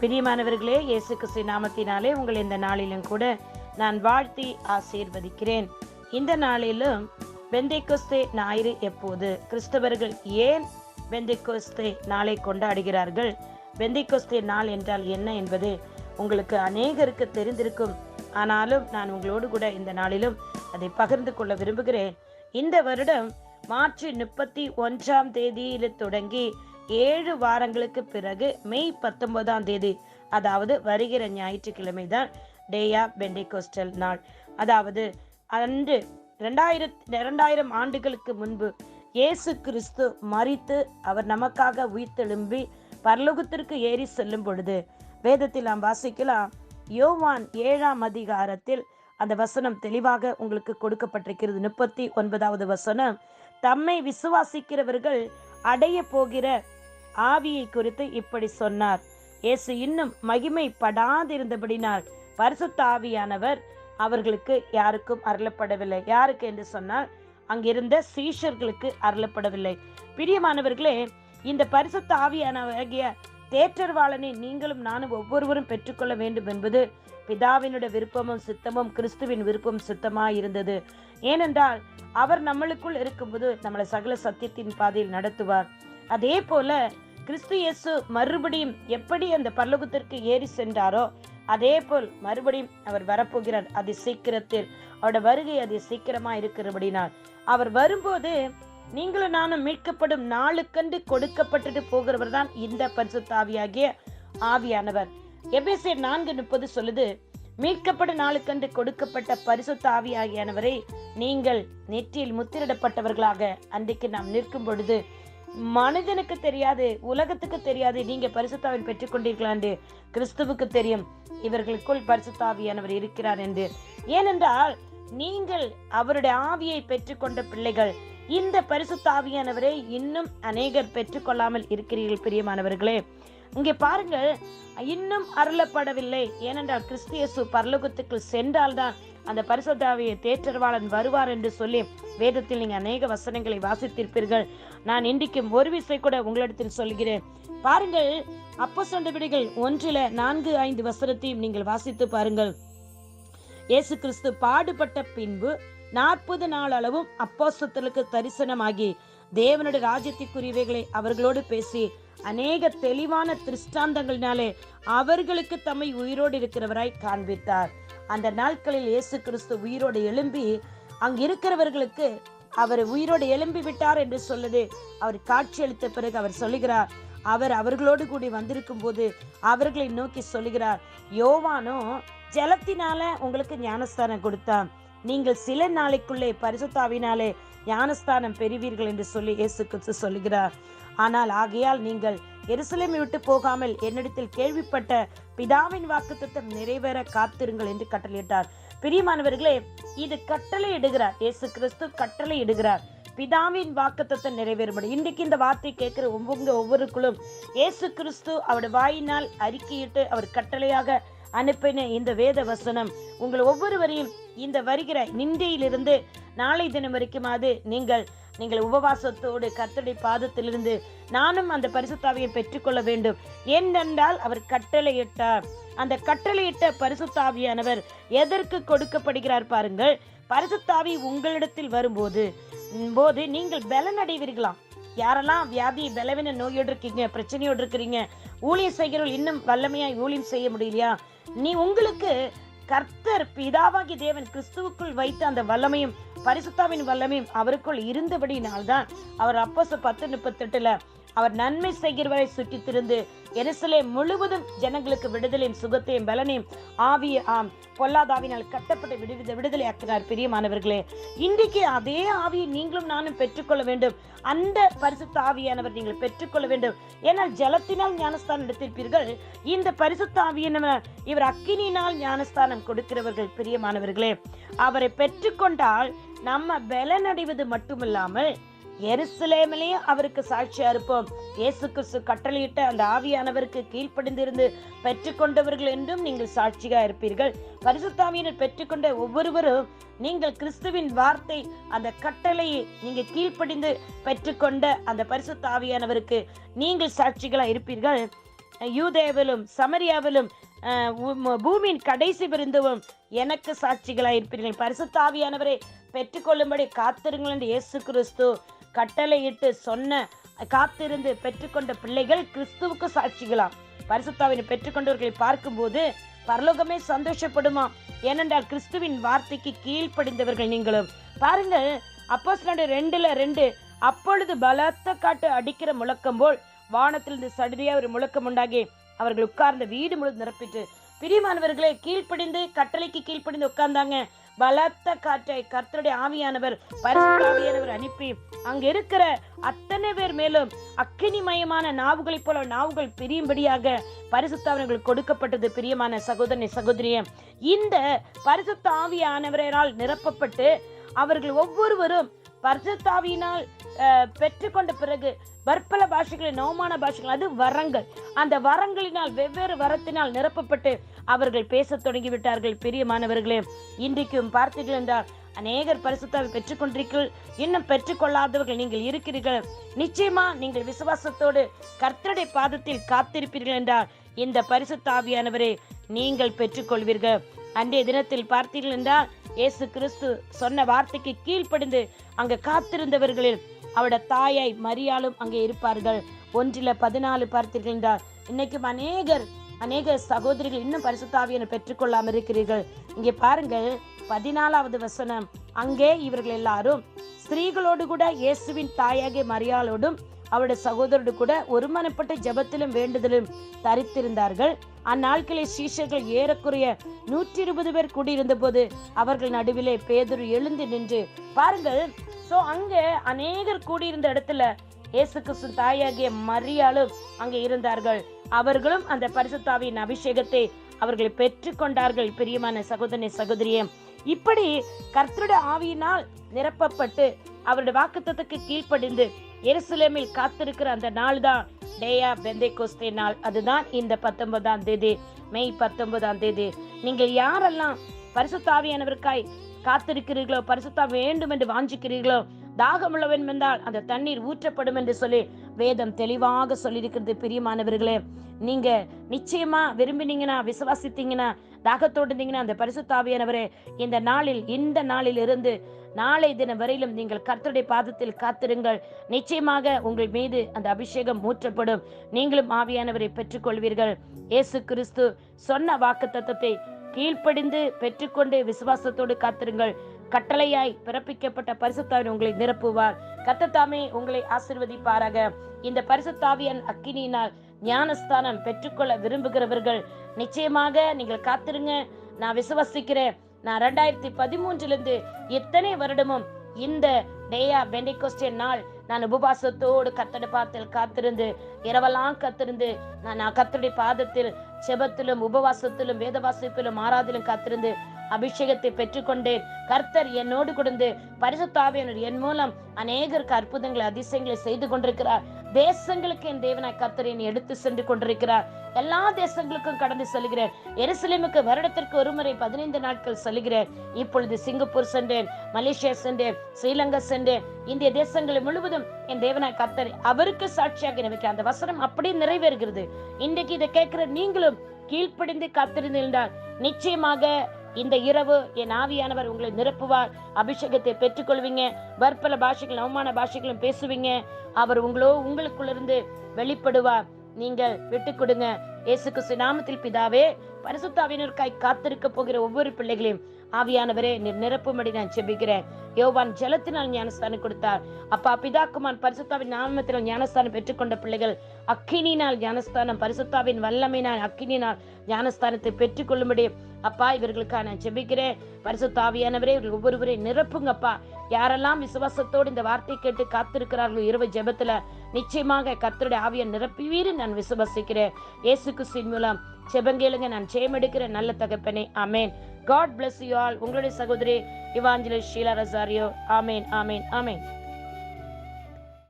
பிரியமானவர்களே இயேசு கிறிஸ்து நாமத்தினாலே உங்கள் இந்த நாளிலும் கூட நான் வாழ்த்தி ஆசீர்வதிக்கிறேன். இந்த நாளிலும் பெந்தைக்கொஸ்தே ஞாயிறு எப்போது? கிறிஸ்தவர்கள் ஏன் பெந்தைக்கொஸ்தே நாளை கொண்டாடுகிறார்கள்? பெந்தைக்கொஸ்தே நாள் என்றால் என்ன என்பது உங்களுக்கு அநேகருக்கு தெரிந்திருக்கும். ஆனாலும் நான் உங்களோடு கூட இந்த நாளிலும் அதை பகிர்ந்து கொள்ள விரும்புகிறேன். இந்த வருடம் மார்ச் முப்பத்தி ஒன்றாம் தேதியில் தொடங்கி ஏழு வாரங்களுக்கு பிறகு மே பத்தொன்பதாம் தேதி அதாவது வருகிற ஞாயிற்றுக்கிழமை தான் டே ஆஃப் பெண்டிகோஸ்டல் நாள். அதாவது அன்று ரெண்டாயிரத் இரண்டாயிரம் ஆண்டுகளுக்கு முன்பு இயேசு கிறிஸ்து மறித்து அவர் நமக்காக உயிர்த்தெழும்பி பரலோகத்திற்கு ஏறி செல்லும் பொழுது வேதத்தில் நாம் வாசிக்கலாம் யோவான் ஏழாம் அதிகாரத்தில் அந்த வசனம் தெளிவாக உங்களுக்கு கொடுக்கப்பட்டிருக்கிறது. முப்பத்தி ஒன்பதாவது வசனம் தம்மை விசுவாசிக்கிறவர்கள் அடைய போகிற ஆவியை குறித்து இப்படி சொன்னார். இயேசு இன்னும் மகிமைப்படாதிருந்தபடினால் பரிசுத்த ஆவியானவர் அவர்களுக்கு யாருக்கும் அருளப்படவில்லை. யாருக்கு என்று சொன்னால் அங்கிருந்த சீஷர்களுக்கு அருளப்படவில்லை. பிரியமானவர்களே இந்த பரிசுத்த ஆவியானவராகிய தேற்றர்வாளனை நீங்களும் நானும் ஒவ்வொருவரும் பெற்றுக்கொள்ள வேண்டும் என்பது பிதாவினுடைய விருப்பமும் சித்தமும் கிறிஸ்துவின் விருப்பம் சித்தமாக இருந்தது ஏனென்றால் அவர் நம்மளுக்குள் இருக்கும்போது நம்மளை சகல சத்தியத்தின் பாதையில் நடத்துவார். அதே போல கிறிஸ்து இயேசு மறுபடியும் எப்படி அந்த பரலோகத்திற்கு ஏறி சென்றாரோ அதே போல் மறுபடியும் அவர் வரப்போகிறார் அது சீக்கிரத்தில். அவரோட வருகை அது சீக்கிரமா இருக்கிறபடினால். அவர் வரும்போது நீங்களும் நானும் மீட்கப்படும் நாளுக்கண்டு கொடுக்கப்பட்டுட்டு போகிறவர் தான் இந்த பரிசுத்தாவியாகிய ஆவியானவர். எபேசியர் நான்கு முப்பது சொல்லுது மீட்கப்படும் நாளுக்கண்டு கொடுக்கப்பட்ட பரிசுத்த ஆவியாகியானவரை நீங்கள் நெற்றியில் முத்திரிடப்பட்டவர்களாக அன்றைக்கு நாம் நிற்கும் பொழுது மனிதனுக்கு தெரியாது உலகத்துக்கு தெரியாது. நீங்க பரிசுத்தாவின் பெற்றுக்கொண்டீர்களா என்று கிறிஸ்துவுக்கு தெரியும். இவர்களுக்குள் பரிசுத்தாவியானவர் இருக்கிறார் என்று. ஏனென்றால் நீங்கள் அவருடைய ஆவியை பெற்றுக்கொண்ட பிள்ளைகள். இந்த பரிசுத்தாவியானவரை இன்னும் அநேகர் பெற்றுக்கொள்ளாமல் இருக்கிறீர்கள் பிரியமானவர்களே. இங்கே பாருங்கள் இன்னும் அருளப்படவில்லை. ஏனென்றால் கிறிஸ்தியசு பரலோகத்துக்கு சென்றால்தான் அந்த பரிசுத்தாவிய தேற்றர்வாளன் வருவார் என்று சொல்லி வேதத்தில் நீங்கள் அநேக வசனங்களை வாசித்திருப்பீர்கள். நான் இன்றைக்கும் ஒரு விசை கூட உங்களிடத்தில் சொல்கிறேன். பாருங்கள் அப்போ சொன்ன விடைகள் ஒன்றில நான்கு ஐந்து வசனத்தையும் நீங்கள் வாசித்து பாருங்கள். இயேசு கிறிஸ்து பாடுபட்ட பின்பு நாற்பது நாள் அளவும் அப்போசத்தலுக்கு தரிசனமாகி தேவனுடைய ராஜ்யத்திற்குரியவைகளை அவர்களோடு பேசி அநேக தெளிவான திருஷ்டாந்தங்களினாலே அவர்களுக்கு தம்மை உயிரோடு இருக்கிறவராய் காண்பித்தார். அந்த நாட்களில் இயேசு கிறிஸ்து உயிரோடு எழும்பி அங்கு இருக்கிறவர்களுக்கு அவர் உயிரோடு எழும்பி விட்டார் என்று சொல்லுது அவர் காட்சியளித்த பிறகு அவர் சொல்லுகிறார். அவர் அவர்களோடு கூடி வந்திருக்கும் போது அவர்களை நோக்கி சொல்லுகிறார் யோவானோ ஜலத்தினால உங்களுக்கு ஞானஸ்தானம் கொடுத்தான். நீங்கள் சில நாளைக்குள்ளே பரிசுத்தாவினாலே ஞானஸ்தானம் பெறுவீர்கள் என்று சொல்லி இயேசு கிறிஸ்து சொல்லுகிறார். ஆனால் ஆகையால் நீங்கள் எருசலேமை விட்டு போகாமல் என்னிடத்தில் கேள்விப்பட்ட பிதாவின் வாக்குத்தத்தம் நிறைவேற காத்திருங்கள் என்று கட்டளையிட்டார். பிரியமானவர்களே இது கட்டளை இடுகிறார். இயேசு கிறிஸ்து கட்டளை இடுகிறார். பிதாவின் வாக்குத்தத்தை நிறைவேறும்படி. இன்றைக்கு இந்த வார்த்தை கேட்கிற ஒவ்வொங்க ஒவ்வொருக்குள்ளும் இயேசு கிறிஸ்து அவருடைய வாயினால் அறிக்கையிட்டு அவர் கட்டளையாக அனுப்பின இந்த வேத வசனம் உங்கள் ஒவ்வொருவரையும் இந்த வருகிற நிந்தையிலிருந்து நாளை தினம் வரைக்குமாவது நீங்கள் நீங்கள் உபவாசத்தோடு கத்தடி பாதத்திலிருந்து நானும் அந்த பரிசுத்தாவியை பெற்றுக்கொள்ள வேண்டும். ஏனென்றால் அவர் கட்டளையிட்டார். அந்த கட்டளையிட்ட பரிசுத்தாவியானவர் எதற்கு கொடுக்கப்படுகிறார் பாருங்கள். பரிசுத்தாவி உங்களிடத்தில் வரும்போது போது நீங்கள் பலன் அடைவீர்களாம் யாரெல்லாம் வியாதி பலவீன நோயோடு இருக்கீங்க பிரச்சனையோடு இருக்கிறீங்க ஊழியம் செய்கிறவர்கள் இன்னும் வல்லமையாய் ஊழியம் செய்ய முடியலையா? நீ உங்களுக்கு கர்த்தர் பிதாவாகி தேவன் கிறிஸ்துவுக்குள் வைத்த அந்த வல்லமையும் பரிசுத்தாவின் வல்லமையும் அவருக்குள் இருந்தபடினால்தான் அவர் அப்போச பத்து முப்பத்தெட்டுல அவர் நன்மை செய்கிறவரை சுற்றி திருந்து எருசலே முழுவதும் ஜனங்களுக்கு விடுதலையும் சுகத்தையும் பலனையும் ஆவிய ஆம் பொல்லாதாவினால் கட்டப்பட்ட விடுவித விடுதலை ஆக்கினார் பிரியமானவர்களே. இன்றைக்கு அதே ஆவியை நீங்களும் நானும் பெற்றுக்கொள்ள வேண்டும். அந்த பரிசுத்த ஆவியானவர் நீங்கள் பெற்றுக்கொள்ள வேண்டும். ஏன்னால் ஜலத்தினால் ஞானஸ்தானம் எடுத்திருப்பீர்கள். இந்த பரிசுத்த ஆவியானவர் இவர் அக்கினியினால் ஞானஸ்தானம் கொடுக்கிறவர்கள் பிரியமானவர்களே. அவரை பெற்றுக்கொண்டால் நம்ம பலனடைவது மட்டுமில்லாமல் எருசலேமிலையும் அவருக்கு சாட்சியா இருப்போம் இயேசு கிறிஸ்து கட்டளையிட்ட அந்த ஆவியானவருக்கு கீழ்ப்படிந்திருந்து பெற்றுக்கொண்டவர்கள் என்றும் நீங்கள் சாட்சியா இருப்பீர்கள். பரிசுத்தாவியினர் பெற்றுக்கொண்ட ஒவ்வொருவரும் நீங்கள் கிறிஸ்துவின் வார்த்தை அந்த கட்டளையை நீங்க கீழ்ப்படிந்து பெற்றுக்கொண்ட அந்த பரிசுத்தாவியானவருக்கு நீங்கள் சாட்சிகளா இருப்பீர்கள். யூதேவிலும் சமரியாவிலும் பூமியின் கடைசி விருந்துவும் எனக்கு சாட்சிகளாக இருப்பீர்கள். பரிசுத்தாவியானவரை பெற்றுக்கொள்ளும்படி காத்திருங்கள் என்று இயேசு கிறிஸ்து கட்டளையிட்டு சொன்ன காத்திருந்து பெற்றுக்கொண்ட பிள்ளைகள் கிறிஸ்துவுக்கு சாட்சிகளாம். பரிசுத்தாவினை பெற்றுக்கொண்டவர்களை பார்க்கும்போது பரலோகமே சந்தோஷப்படுமா? ஏனென்றால் கிறிஸ்துவின் வார்த்தைக்கு கீழ்ப்படிந்தவர்கள் நீங்களும். பாருங்கள் அப்போ ரெண்டுல ரெண்டு அப்பொழுது பலத்த காட்டு அடிக்கிற முழக்கம் போல் வானத்திலிருந்து சடுதியா ஒரு முழக்கம் உண்டாகி அவர்கள் உட்கார்ந்த வீடு முழுவதும் நிரப்பிட்டு பிரியமானவர்களே கீழ்ப்படிந்து கட்டளைக்கு கீழ்ப்படிந்து உட்கார்ந்தாங்க. பலத்த காற்றை கர்த்தருடைய ஆவியானவர் பரிசுத்த ஆவியானவர் அனுப்பி அங்க இருக்கிற அத்தனை பேர் மேலும் அக்கினிமயமான நாவுகளைப் போல நாவுகள் பிரியும்படியாக பரிசுத்தாவினர்களுக்கு கொடுக்கப்பட்டது. பிரியமான சகோதரனை சகோதரிய இந்த பரிசுத்த ஆவியானவரால் நிரப்பப்பட்டு அவர்கள் ஒவ்வொருவரும் பரிசுத்தாவியினால் பெற்றுக்கொண்ட பிறகு வற்பல பாஷைகளை நவமான பாஷைகள் அது வரங்கள். அந்த வரங்களினால் வெவ்வேறு வரத்தினால் நிரப்பப்பட்டு அவர்கள் பேசத் தொடங்கிவிட்டார்கள். பெரிய பிரியமானவர்களே இன்றைக்கும் பார்த்தீர்கள் என்றால் அநேகர் பரிசுத்தாவை பெற்றுக்கொண்டிருக்கிறீர்கள் இன்னும் பெற்றுக்கொள்ளாதவர்கள் நீங்கள் இருக்கிறீர்கள். நிச்சயமா நீங்கள் விசுவாசத்தோடு கர்த்தருடைய பாதத்தில் காத்திருப்பீர்கள் என்றால் இந்த பரிசுத்தாவியானவரை நீங்கள் பெற்றுக்கொள்வீர்கள். அன்றைய தினத்தில் பார்த்தீர்கள் என்றால் இயேசு கிறிஸ்து சொன்ன வார்த்தைக்கு கீழ்ப்படிந்து அங்க காத்திருந்தவர்களில் அவட தாயாய் மரியாளும் அங்கே இருப்பார்கள். ஒன்றில பதினாலு பார்த்தீர்கள் என்றார் இன்னைக்கும் அநேகர் அநேக சகோதரிகள் இன்னும் பரிசுத்தாவியனை பெற்றுக்கொள்ளாமல் இருக்கிறீர்கள். இங்கே பாருங்கள் பதினாலாவது வசனம் அங்கே இவர்கள் எல்லாரும் ஸ்திரீகளோடு கூட இயேசுவின் தாயாகிய மரியாளோடும் அவருடைய சகோதரோடு கூட ஒருமனப்பட்ட ஜெபத்திலும் வேண்டுதலும் தரித்திருந்தார்கள். அந்நாட்களில் சீஷர்கள் ஏறக்குறைய நூற்றி இருபது பேர் கூடியிருந்த போது அவர்கள் நடுவிலே பேதுரு எழுந்து நின்று பாருங்கள் ஸோ அங்கே அநேகர் கூடியிருந்த இடத்துல இயேசு கிறிஸ்து தாயாகிய மரியாளும் அங்கே இருந்தார்கள். அவர்களும் அந்த பரிசுத்தாவியின் அபிஷேகத்தை அவர்களை பெற்றுக்கொண்டார்கள் பிரியமான சகோதரனை சகோதரியே. இப்படி கர்த்தருடைய ஆவியினால் நிரப்பப்பட்டு அவருடைய வாக்குத்தத்துக்கு கீழ்ப்படிந்து எருசலேமில் காத்திருக்கிற அந்த நாள் தான் டேயா பெந்தை கோஸ்தே நாள். அதுதான் இந்த பத்தொன்பதாம் தேதி. மே பத்தொன்பதாம் தேதி. நீங்கள் யாரெல்லாம் பரிசுத்தாவியானவருக்காய் காத்திருக்கிறீர்களோ பரிசுத்தா வேண்டும் என்று வாஞ்சிக்கிறீர்களோ தாகமுள்ளவன் வந்தால் அந்த தண்ணீர் ஊற்றப்படும் என்று சொல்லி வேதம் தெளிவாக சொல்லியிருக்கிறது பிரியமானவர்களே. நீங்க நிச்சயமா விரும்பினீங்கன்னா விசுவாசித்தீங்கன்னா தாகத்தோடு இருந்தீங்கன்னா அந்த பரிசுத்தாவியானவரே இந்த நாளில் இந்த நாளில் இருந்து நாளை தினம் வரையிலும் நீங்கள் கர்த்தருடைய பாதத்தில் காத்திருங்கள். நிச்சயமாக உங்கள் மீது அந்த அபிஷேகம் ஊற்றப்படும். நீங்களும் ஆவியானவரை பெற்றுக்கொள்வீர்கள். இயேசு கிறிஸ்து சொன்ன வாக்கு தத்துவத்தை கீழ்ப்படிந்து பெற்றுக்கொண்டு விசுவாசத்தோடு காத்திருங்கள். கட்டளையாய் பிறப்பிக்கப்பட்ட பரிசுத்தாவின் உங்களை நிரப்புவார். கத்தத்தாமே உங்களை ஆசிர்வதிப்பாராக. இந்த பரிசுத்தாவியன் அக்கினியினால் ஞானஸ்தானம் பெற்றுக்கொள்ள விரும்புகிறவர்கள் நிச்சயமாக நீங்கள் காத்திருங்க. நான் விசுவசிக்கிறேன். நான் ரெண்டாயிரத்தி பதிமூன்றிலிருந்து எத்தனை வருடமும் இந்த டேயா பெண்டிகோஸ்டே நாள் நான் உபவாசத்தோடு கத்தட பாத்தில் காத்திருந்து இரவெல்லாம் காத்திருந்து நான் நான் கத்தருடைய பாதத்தில் செபத்திலும் உபவாசத்திலும் வேத வாசிப்பிலும் ஆராதிலும் காத்திருந்து அபிஷேகத்தை பெற்றுக்கொண்டேன். கர்த்தர் என்னோடு கொடுந்து பரிசுத்தாவியனர் என் மூலம் அநேகருக்கு அற்புதங்களை அதிசயங்களை செய்து கொண்டிருக்கிறார். தேசங்களுக்கு என் தேவனாய் கர்த்தர் என்னை எடுத்து சென்று கொண்டிருக்கிறார். எல்லா தேசங்களுக்கும் கடந்து செல்கிறேன். எருசலேமுக்கு வருடத்திற்கு ஒருமுறை பதினைந்து நாட்கள் செல்கிறேன். இப்பொழுது சிங்கப்பூர் சென்றேன் மலேசியா சென்றேன் ஸ்ரீலங்கா சென்றேன். இந்திய தேசங்களை முழுவதும் என் தேவனாய் கர்த்தர் அவருக்கு சாட்சியாக நினைக்கிறேன் அந்த வசனம் அப்படியே நிறைவேறுகிறது. இன்றைக்கு இதை கேட்கிற நீங்களும் கீழ்ப்படிந்து காத்திருந்தால் நிச்சயமாக இந்த இரவு என் ஆவியானவர் உங்களை நிரப்புவார். அபிஷேகத்தை பெற்றுக்கொள்வீங்க. வற்பல பாஷைகள் அவமான பாஷைகளும் பேசுவீங்க. அவர் உங்களோ உங்களுக்குள்ளிருந்து வெளிப்படுவார். நீங்கள் விட்டு கொடுங்க. இயேசு கிறிஸ்து நாமத்தில் பிதாவே பரிசுத்தாவினருக்காய் காத்திருக்க போகிற ஒவ்வொரு பிள்ளைகளையும் ஆவியானவரே நீர் நிரப்பும்படி நான் செபிக்கிறேன் யோவான் ஜலத்தினால் ஞானஸ்தானம் கொடுத்தார். அப்பா பிதாக்குமான் பரிசுத்தாவின் நாமத்தில் ஞானஸ்தானம் பெற்றுக்கொண்ட பிள்ளைகள் அக்கினினால் ஞானஸ்தானம் பரிசுத்தாவின் வல்லமையினால் அக்கினினால் ஞானஸ்தானத்தை பெற்றுக்கொள்ளும்படி அப்பா இவர்களுக்காக நான் செபிக்கிறேன் பரிசுத்தாவியானவரே இவர்கள் ஒவ்வொருவரையும் நிரப்புங்கப்பா யாரெல்லாம் விசுவாசத்தோடு இந்த வார்த்தை கேட்டு காத்திருக்கிறார்களோ இரவு ஜெபத்துல நிச்சயமாக கர்த்தருடைய ஆவியை நிரப்புவீர் நான் விசுவாசிக்கிறேன். இயேசு கிறிஸ்தின் மூலம் செபங்கேளுங்க நான் ஜெயமெடுக்கிற நல்ல தகப்பனே. Amen God bless you all உங்களுடைய சகோதரி இவாஞ்சலி ஷீலா ரசாரியோ. ஆமேன் ஆமேன் ஆமேன்.